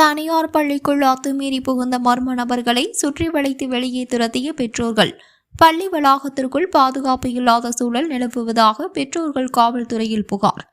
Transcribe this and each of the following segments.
தனியார் பள்ளிக்குள் அத்துமீறி புகுந்த மர்ம நபர்களை சுற்றி வளைத்து வெளியே துரத்திய பெற்றோர்கள். பள்ளி வளாகத்திற்குள் பாதுகாப்பு இல்லாத சூழல் நிலவுவதாக பெற்றோர்கள் காவல்துறையில் புகார்.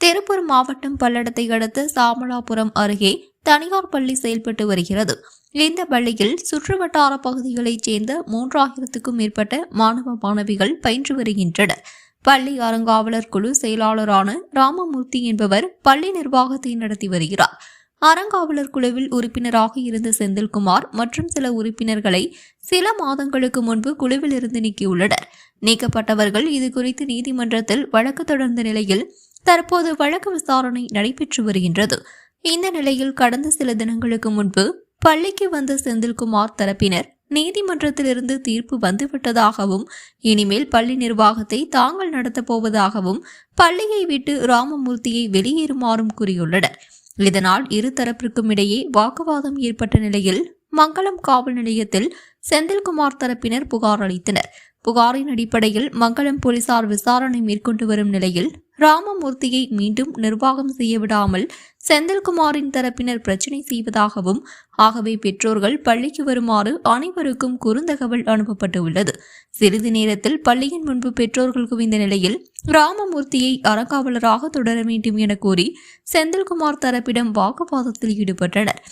திருப்பூர் மாவட்டம் பல்லடத்தை அடுத்து சாமலாபுரம் அருகே தனியார் பள்ளி செயல்பட்டு வருகிறது. இந்த பள்ளியில் சுற்றுவட்டார பகுதிகளைச் சேர்ந்த மூன்றாயிரத்துக்கும் மேற்பட்ட மாணவ மாணவிகள் பயின்று வருகின்றனர். பள்ளி அறங்காவலர் குழு செயலாளரான ராமமூர்த்தி என்பவர் பள்ளி நிர்வாகத்தை நடத்தி வருகிறார். அறங்காவலர் குழுவில் உறுப்பினராக இருந்த செந்தில்குமார் மற்றும் சில உறுப்பினர்களை சில மாதங்களுக்கு முன்பு குழுவில் இருந்து நீக்கியுள்ளனர். நீக்கப்பட்டவர்கள் இது குறித்து நீதிமன்றத்தில் வழக்கு தொடர்ந்த நிலையில் தற்போது வழக்கு விசாரணை நடைபெற்று வருகின்றது. இந்த நிலையில் கடந்த சில தினங்களுக்கு முன்பு பள்ளிக்கு வந்த செந்தில்குமார் தரப்பினர் நீதிமன்றத்திலிருந்து தீர்ப்பு வந்துவிட்டதாகவும் இனிமேல் பள்ளி நிர்வாகத்தை தாங்கள் நடத்தப் போவதாகவும் பள்ளியை விட்டு ராமமூர்த்தியை வெளியேறுமாறும் கூறியுள்ளனர். இதனால் இரு தரப்பிற்கும் இடையே வாக்குவாதம் ஏற்பட்ட நிலையில் மங்களம் காவல் நிலையத்தில் செந்தில்குமார் தரப்பினர் புகார் அளித்தனர். புகாரின் அடிப்படையில் மங்களம் போலீசார் விசாரணை மேற்கொண்டு வரும் நிலையில் ராமமூர்த்தியை மீண்டும் நிர்வாகம் செய்ய விடாமல் செந்தில்குமாரின் தரப்பினர் பிரச்சினை செய்வதாகவும் ஆகவே பெற்றோர்கள் பள்ளிக்கு வருமாறு அனைவருக்கும் குறுந்தகவல் அனுப்பப்பட்டுள்ளது. சிறிது நேரத்தில் பள்ளியின் முன்பு பெற்றோர்கள் குவிந்த நிலையில் ராமமூர்த்தியை அறங்காவலராக தொடர வேண்டும் என கூறி செந்தில்குமார் தரப்பிடம் வாக்குவாதத்தில் ஈடுபட்டனர்.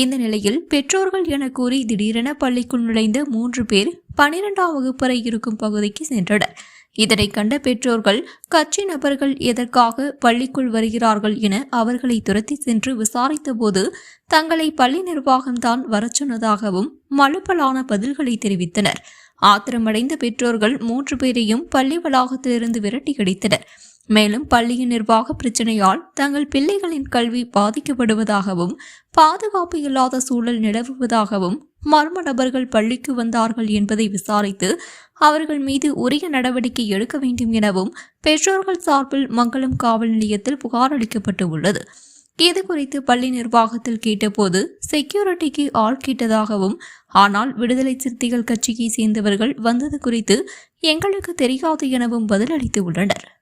இந்த நிலையில் பெற்றோர்கள் என கூறி திடீரென பள்ளிக்குள் நுழைந்த மூன்று பேர் பனிரெண்டாம் வகுப்பறை இருக்கும் பகுதிக்கு சென்றனர். இதனை கண்ட பெற்றோர்கள் கட்சி நபர்கள் எதற்காக பள்ளிக்குள் வருகிறார்கள் என அவர்களை துரத்தி சென்று விசாரித்தபோது தங்களை பள்ளி நிர்வாகம்தான் வர சொன்னதாகவும் மழுப்பலான பதில்களை தெரிவித்தனர். ஆத்திரமடைந்த பெற்றோர்கள் மூன்று பேரையும் பள்ளி வளாகத்திலிருந்து விரட்டி அடித்தனர். மேலும் பள்ளியின் நிர்வாக பிரச்சனையால் தங்கள் பிள்ளைகளின் கல்வி பாதிக்கப்படுவதாகவும் பாதுகாப்பு இல்லாத சூழல் நிலவுவதாகவும் மர்ம நபர்கள் பள்ளிக்கு வந்தார்கள் என்பதை விசாரித்து அவர்கள் மீது உரிய நடவடிக்கை எடுக்க வேண்டும் எனவும் பெற்றோர்கள் சார்பில் மங்களம் காவல் நிலையத்தில் புகார் அளிக்கப்பட்டு உள்ளது இது குறித்து பள்ளி நிர்வாகத்தில் கேட்டபோது செக்யூரிட்டிக்கு ஆள் கேட்டதாகவும் ஆனால் விடுதலை சிறுத்தைகள் கட்சியை சேர்ந்தவர்கள் வந்தது குறித்து எங்களுக்கு தெரியாது எனவும் பதிலளித்து உள்ளனர்.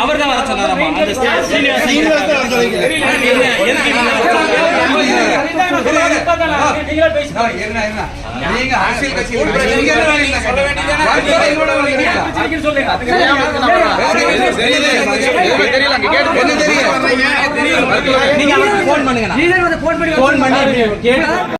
அவர் தான் வர சொன்னாராமா அந்த நீங்க அரசியல் கட்சியில்? சொல்ல வரீங்க. தெரியல நீங்க ஃபோன் பண்ணுங்க ஃபோன் பண்ணி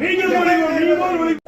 வெளியே